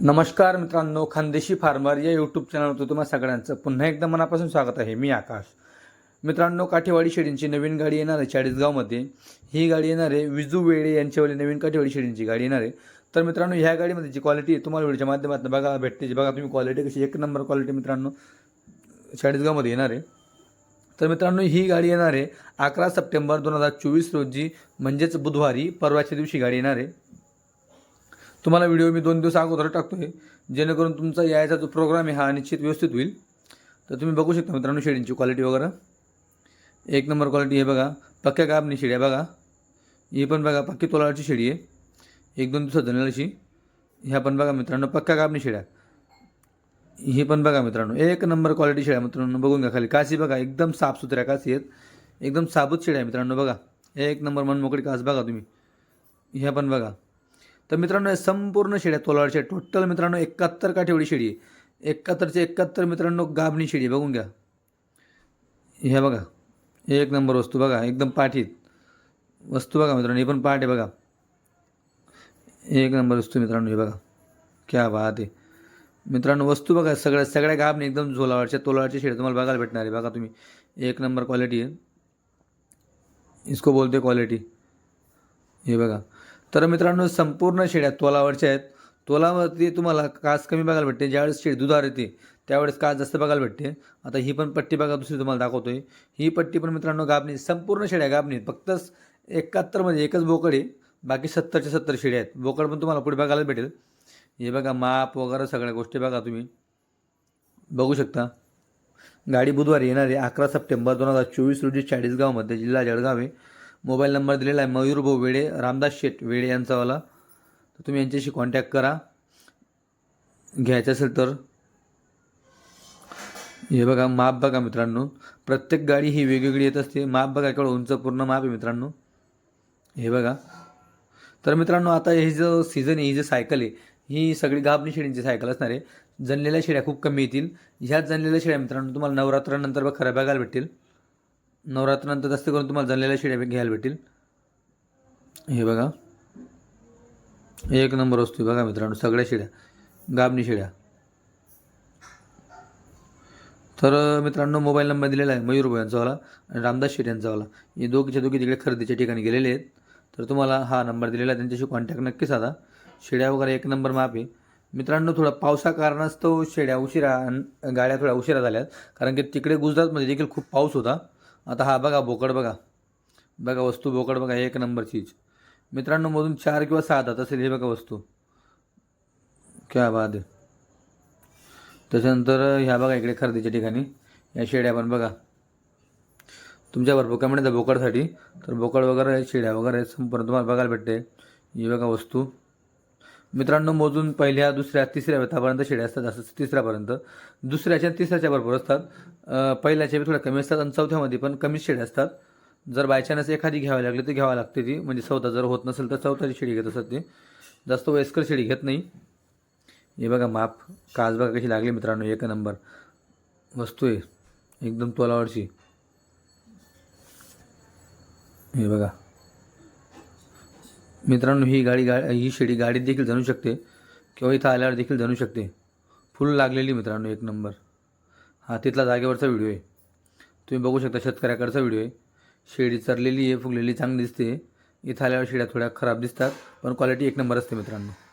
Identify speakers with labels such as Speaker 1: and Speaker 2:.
Speaker 1: नमस्कार मित्रांनो खानदेशी फार्मर या यूट्यूब चॅनलवर तुम्हा सगळ्यांचं पुन्हा एकदा मनापासून स्वागत आहे. मी आकाश. मित्रांनो काठेवाडी शेडींची नवीन गाडी येणार आहे चाळीसगावमध्ये. ही गाडी येणार आहे विजू वेळे यांच्यावाली नवीन काठेवाडी शेडींची गाडी येणार आहे. तर मित्रांनो ह्या गाडीमध्ये जी क्वालिटी आहे तुम्हाला व्हिडिओच्या माध्यमातून बघा भेटते. जी बघा तुम्ही क्वालिटी कशी एक नंबर क्वालिटी मित्रांनो चाळीसगावमध्ये येणार आहे. तर मित्रांनो ही गाडी येणार आहे अकरा सप्टेंबर दोन हजार चोवीस रोजी म्हणजेच बुधवारी परवाच्या दिवशी गाडी येणार आहे. तुम्हाला व्हिडिओ मी दोन दिवस अगोदर टाकतो आहे जेणेकरून तुमचा यायचा जो प्रोग्राम आहे हा निश्चित व्यवस्थित होईल. तर तुम्ही बघू शकता मित्रांनो शेडींची क्वालिटी वगैरे. एक नंबर क्वालिटी आहे बघा पक्क्या कापणी शेडी आहे बघा. ही पण बघा पक्की तोलाची शेडी आहे. एक दोन दिवसात झालेली अशी. ह्या पण बघा मित्रांनो पक्क्या कापणी शेड्या. ही पण बघा मित्रांनो एक नंबर क्वालिटी शेड्या मित्रांनो बघून घ्या खाली. काशी बघा एकदम साफसुथऱ्या कासी आहेत. एकदम साबूत शेड्या आहे मित्रांनो बघा. एक नंबर मनमोकळी कास बघा तुम्ही. ह्या पण बघा. तर मित्रांनो संपूर्ण शेड्या तोलावरच्या टोटल मित्रांनो एकाहत्तर काठेवडी शेडी आहे. एकाहत्तरचे एकाहत्तर मित्रांनो गाभणी शेडी बघून घ्या. ह्या बघा एक नंबर वस्तू बघा एकदम पाठीत. वस्तू बघा मित्रांनो हे पण पाठ आहे बघा. एक नंबर वस्तू मित्रांनो हे बघा. क्या बात आहे. मित्रांनो वस्तू बघा सगळ्या सगळ्या गाभणी एकदम झोलावरच्या तोलावरच्या शेड तुम्हाला बघायला भेटणार आहे. बघा तुम्ही एक नंबर क्वालिटी आहे. इसको बोलते क्वालिटी. हे बघा. तर मित्रांनो संपूर्ण शेड्या तोलावरच्या आहेत. तोलावरती तुम्हाला कास कमी बघायला भेटते. ज्यावेळेस शेड दुधार येते त्यावेळेस कास जास्त बघायला भेटते. आता ही पण पट्टी बघा दुसरी तुम्हाला दाखवतो आहे ही पट्टी पण मित्रांनो गाबणी संपूर्ण शेड्या गाबणी आहेत. फक्त एकाहत्तरमध्ये एकच बोकड आहे. बाकी सत्तरच्या सत्तर शेड्या आहेत. बोकड पण तुम्हाला पुढे बघायला भेटेल. हे बघा माप वगैरे सगळ्या गोष्टी बघा तुम्ही. बघू शकता. गाडी बुधवारी येणार आहे अकरा सप्टेंबर दोन हजार चोवीस रोजी चाळीसगावमध्ये जिल्हा जळगाव आहे. मोबाईल नंबर दिलेला आहे मयूर भाऊ वेडे रामदास शेठ वेडे यांचावाला. तर तुम्ही यांच्याशी कॉन्टॅक्ट करा. घ्यायचं असेल तर. हे बघा माप बघा मित्रांनो. प्रत्येक गाडी ही वेगवेगळी येत असते. माप बघा केवळ उंच पूर्ण माप आहे मित्रांनो. हे बघा. तर मित्रांनो आता हे जो सीझन आहे ही जी सायकल आहे ही सगळी गाभणी शेळींची सायकल असणार आहे. जनलेल्या शेळ्या खूप कमी येतील. ह्याच जनलेल्या शेळ्या मित्रांनो तुम्हाला नवरात्रानंतर बघ खऱ्या बघायला भेटतील. नवरात्रानंतर जास्त करून तुम्हाला जनलेल्या शिड्या घ्यायला भेटतील हे बघा. एक नंबर वस्तू आहे बघा मित्रांनो सगळ्या शिड्या. गाबणी शिड्या. तर मित्रांनो मोबाईल नंबर दिलेला आहे मयूर भाऊ यांचावाला आणि रामदास शेट यांचावाला हे दोघीच्या दोघी तिकडे खरेदीच्या ठिकाणी गेलेले आहेत. तर तुम्हाला हा नंबर दिलेला आहे त्यांच्याशी कॉन्टॅक्ट नक्की साधा. शेड्या वगैरे एक नंबर माप आहे. मित्रांनो थोडा पावसा कारणास्तव शेड्या उशिरा गाड्या थोड्या उशिरा झाल्यात. कारण की तिकडे गुजरातमध्ये देखील खूप पाऊस होता. आता हा बघा बोकड बघा. बघा वस्तू बोकड बघा एक नंबर चीज. मित्रांनो मधून चार किंवा सहा आता असेल हे बघा वस्तू. क्या बात आहे. त्याच्यानंतर ह्या बघा इकडे खरेदीच्या ठिकाणी. या शेड्या पण बघा. तुमच्या भरपूर कमेंट आहे बोकडसाठी. तर बोकड वगैरे शेड्या वगैरे संपूर्ण तुम्हाला बघायला भेटते. ही बघा वस्तू. मित्रांनो मोजून पहिल्या दुसऱ्या तिसऱ्या व्यथापर्यंत शेड्या असतात. असं तिसऱ्यापर्यंत. दुसऱ्याच्या तिसऱ्याच्या भरपूर असतात. पहिल्याच्या थोडं थोड्या कमी असतात आणि चौथ्यामध्ये पण कमीच शेड्या असतात. जर बायचान्स एखादी घ्यावी लागली तर घ्यावी लागते ती. म्हणजे चौथा जर होत नसेल तर चौथ्याची शेडी घेत असतात ते. जास्त वयस्कर शेडी घेत नाही. हे बघा माप काज बघा कशी लागली मित्रांनो. एक नंबर. वस्तू आहे. एकदम तोलावरची. हे बघा. मित्रांनो ही गाडी गा ही शेडी गाडीत देखील जणू शकते. किंवा इथं आल्यावर देखील जणू शकते. फुल लागलेली मित्रांनो एक नंबर. हा तिथला जागेवरचा व्हिडिओ आहे. तुम्ही बघू शकता शेतकऱ्याकडचा व्हिडिओ आहे. शेडी चरलेली आहे फुगलेली चांगली दिसते. इथं आल्यावर शेड्या थोड्या खराब दिसतात पण क्वालिटी एक नंबर असते मित्रांनो.